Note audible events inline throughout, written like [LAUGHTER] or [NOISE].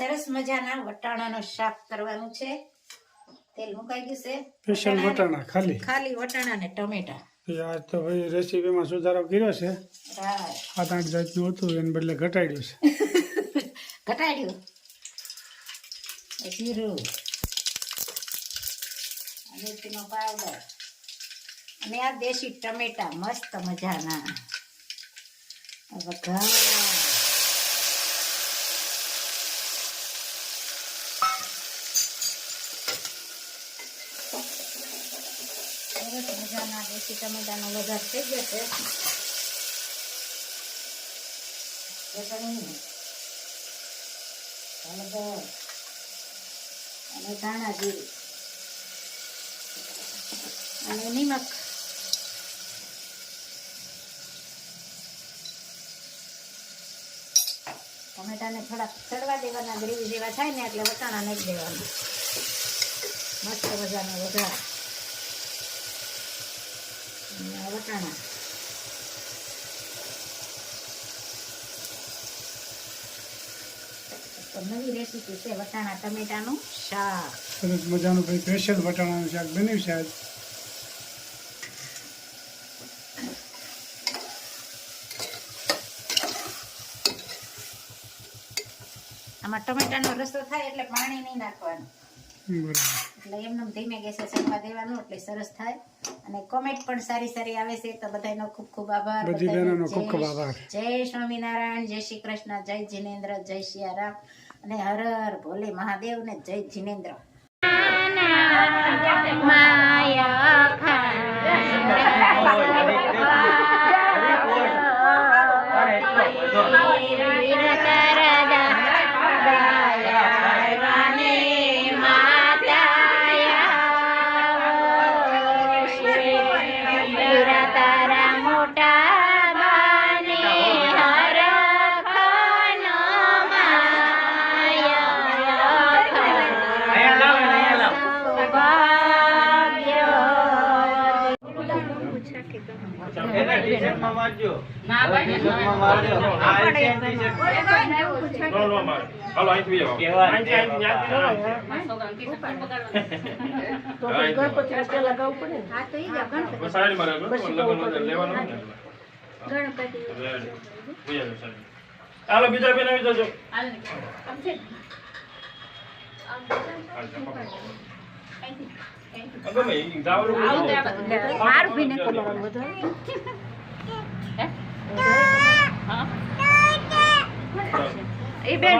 સરસ મજાના વટાણાનું શાક કરવાનું છે. તેલ મુકાઈ ગયું છે. સ્પેશિયલ વટાણા ખાલી? ખાલી વટાણા ને ટમેટા. યાર તો ભાઈ રેસીપીમાં સુધારો કર્યો છે. હા સાત આઠ જાતનું હતું એને બદલે ઘટાડ્યું છે. [LAUGHS] ઘટાડ્યું. જીરું. મેથીનો પાવડર. અને આ દેશી ટમેટા મસ્ત મજાના. વઘાર સરસ મજાના દેશી ટમેટાનો વઘાર થઈ ગયો છે. અને ધાણા જીરું. અને નિમક. ટમેટાને થોડાક ચડવા દેવાના, ગ્રેવી જેવા થાય ને એટલે વટાણા નાખી દેવાના. મસ્ત મજાનો વઘાર. વટાણા તો નવી રેસીપી છે વટાણા ટમેટાનું શાક. સરસ મજાનું ભાઈ સ્પેશિયલ વટાણાનું શાક બન્યું છે આજ. આમાં ટમેટાનો રસો થાય એટલે પાણી નહીં નાખવાનું. એટલે એમને ધીમે ગેસે શેકવા દેવાનું એટલે સરસ થાય. અને કોમેન્ટ પણ સારી સારી આવે છે તો બધાનો ખૂબ ખૂબ આભાર. બધી બહેનોનો ખૂબ ખૂબ જય- આભાર. જય સ્વામિનારાયણ જય શ્રી કૃષ્ણ જય જીનેન્દ્ર જય સિયારામ અને હર હર ભોલે મહાદેવ ને જય જીનેન્દ્ર. એને હાલો અહીંથી કહેવાય. અહીંથી મારે બીજા બેન આવી જજો ઈ જાવરું એ બેન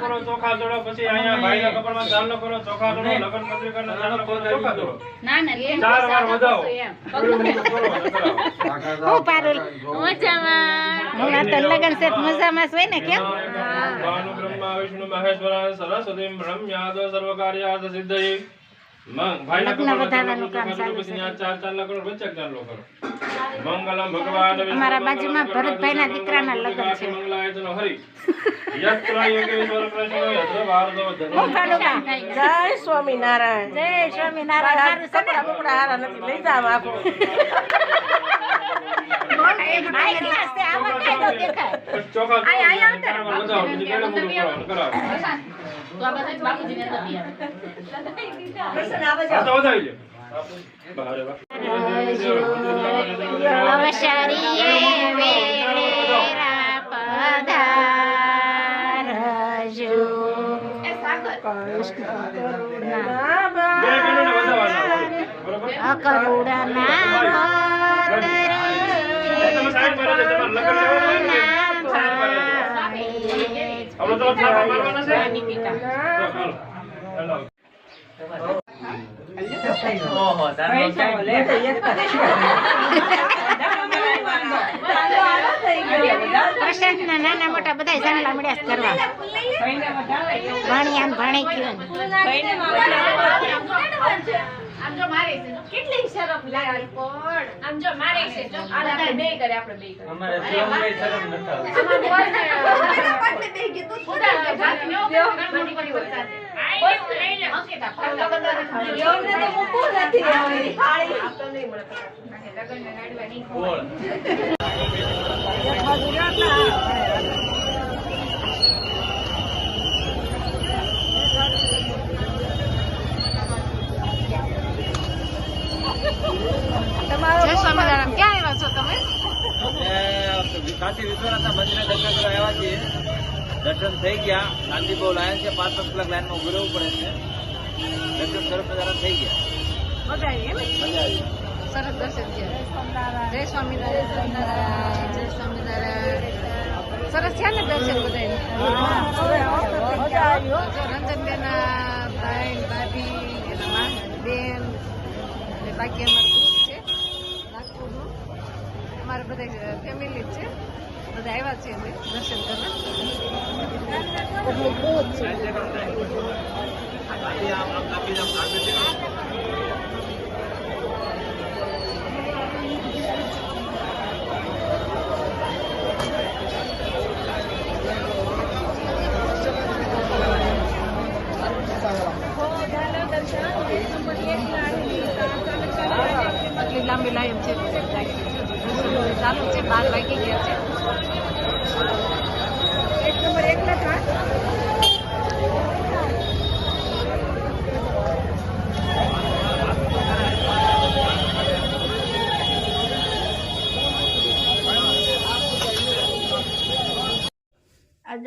કરો ચોખા જોડો પછી અહીંયા ભાઈના કપાળમાં ચાંદલો કરો ચોખા જોડો લગ્ન પત્રિકાના ચાંદલો કરો ચોખા જોડો. ચાર વાર વધાવો. [LAUGHS] હું પારુલ. હું. આ તો લગન સેટ મજામાં જ ને કેમ ભાનુ વિષ્ણુ મહેશ્વરાય સરસ્વતી બ્રહ્મ્યાદ સર્વકાર્યાદ સિદ્ધયે અમારા બાજુમાં મંગલમ ભરતભાઈના જગન્નાથ દીકરાના લગ્ન છે. જય સ્વામિનારાયણ. જય સ્વામિનારાયણ કપડા બપડા હારા નથી લઈ જાવ આખું. આઈ ગયા છે, આમાં કાંઈ ન દેખાય. ચોખા અવસરીએ વેળેરા પધારજો. બે બહેનોને તો છાપા મારવાના છે. પ્રશાંતના નાના મોટા બધા જાણલા મળ્યા છે કરવા ભણી ગયું આમ જો છે. જો કેટલી શરમ લાગે પણ. આમ જો મારે છે જો આપણે બે કરે આપણે બે કરે. અમારે શરમ ને આપણે બે ખુદા કે ભાગ નો ગણપતિ કરી વરસાદ બસ. લઈ લે અંકિતા ફાવ લગન યોને તો મૂકવું નથી હવે થાળી આપતો નહીં મળે. લગન ને નાડવા નહીં. દર્શન થઈ ગયા. શાંતિ બહુ લાઈન છે પાંચ પાંચ કલાક લાઈનમાં ઊભી રહેવું પડે છે. દર્શન સરસ નજારા થઈ ગયા. મજા આવી સરસ દર્શન છે જય સ્વામિનારાયણ જય સ્વામિનારાયણ સરસ છે ને દર્શન બધા રંજનબેન ભાઈ ભાભી બેન અને બાકી અમારું ગ્રુપ છે. નાગપુરનું. અમારે બધા ફેમિલી જ છે. બધા આવ્યા છે અમે દર્શન કરવા. લાંબી લાઈન છે. ચાલુ છે, બાર વાગી ગયા છે.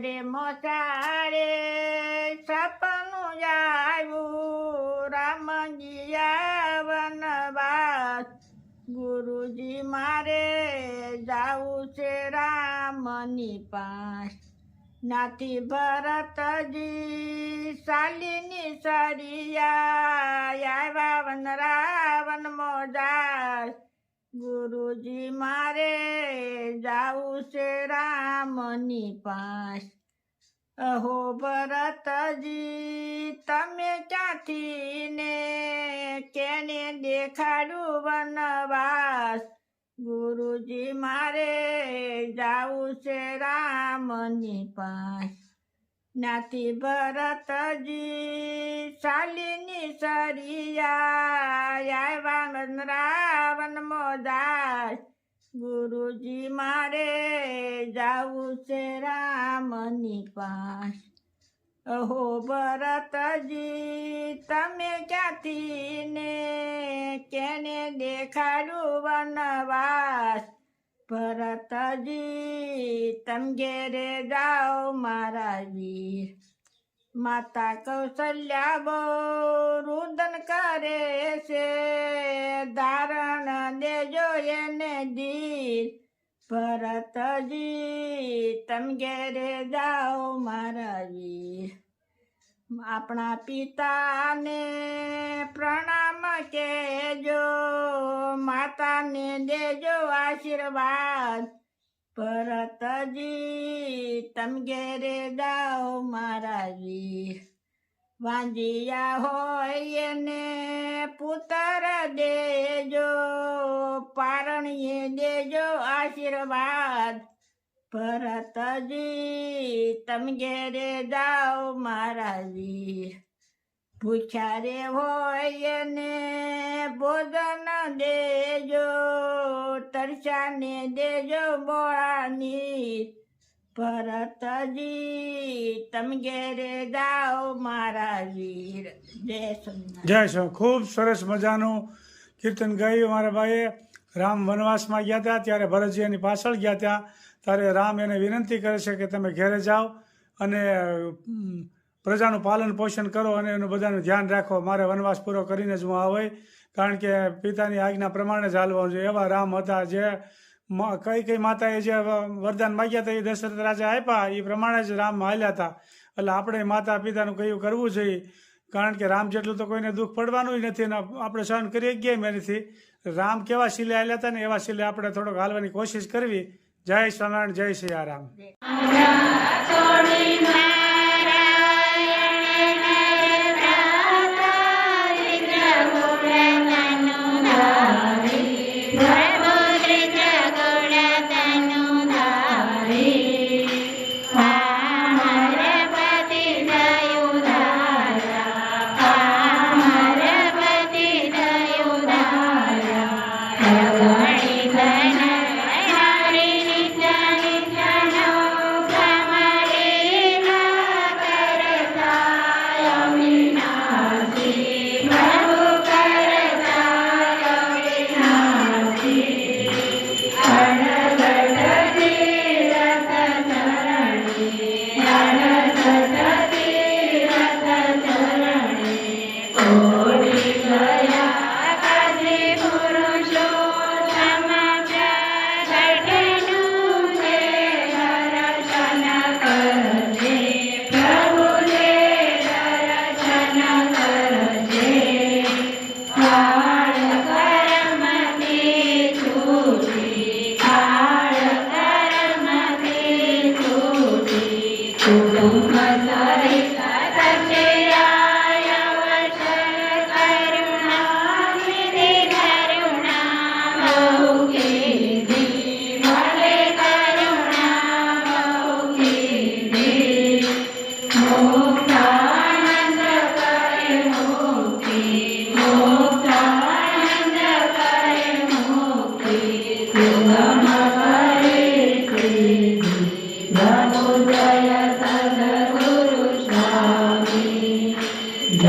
અજરે મોસારે સપનું આવ્યું. રામજી વનવાસ ગુરુજી મારે જાવું છે રામની પાસ. નાથી ભરતજી શાલિની સરિયા આવ્યા વન રાવણ મોજાસ. ગુરુજી મારે જાવું છે રામની પાસ. અહો ભરતજી, તમે ક્યાંથી ને કેને દેખાડું વનવાસ? ગુરુજી મારે જાવું છે રામની પાસ. નાથી ભરતજી શાલિની સરિયા વાંગન રાવણ મોદાસ ગુરુજી મારે જાવું છે રામની પાસ. અહો ભરતજી તમે ક્યાંથી ને કેને દેખાડું વનવાસ? ભરતજી તમ ઘેરે જાઓ મારા વીર. માતા કૌશલ્યા બહુ રુદન કરે છે. ધારણ દેજો એને દીર. ભરતજી તમ ઘેરે જાઓ મારા વીર. આપણા પિતાને પ્રણામ કેજો. માતાને દેજો આશીર્વાદ. ભરતજી તમ ઘેરે જાઓ વીર. વાંજિયા હોય એને પુત્ર દેજો, પારણીએ દેજો આશીર્વાદ. ભરતજી તમ ઘેરે જાઓ મારા વીર હોય ને ભોજન દેજો, તરસાને દેજો બોળાની. ભરતજી તમે ઘેરે જાઓ મારા વીર. ખૂબ સરસ મજાનું કીર્તન ગાયું મારા ભાઈએ. રામ વનવાસમાં ગયા હતા, ત્યારે ભરતજી એની પાછળ ગયા ત્યાં ત્યારે રામ એને વિનંતી કરે છે કે તમે ઘેરે જાઓ અને પ્રજાનું પાલન પોષણ કરો અને એનું બધાનું ધ્યાન રાખો મારે વનવાસ પૂરો કરીને જ હું આવે કારણ કે પિતાની આજ્ઞા પ્રમાણે જ હાલવાનું છે એવા રામ હતા જે કઈ કઈ માતાએ જે વરદાન માગ્યા હતા એ દશરથ રાજા આપ્યા એ પ્રમાણે જ રામ હાલ્યા હતા એટલે આપણે માતા પિતાનું કયું કરવું જોઈએ કારણ કે રામ જેટલું તો કોઈને દુઃખ પડવાનું નથી અને આપણે સહન કરી ગયા એનાથી નથી રામ કેવા શિલે હાલ્યા હતા ને એવા શિલે આપણે થોડોક હાલવાની કોશિશ કરવી જય સ્વામિનારાયણ જય શ્રી Hare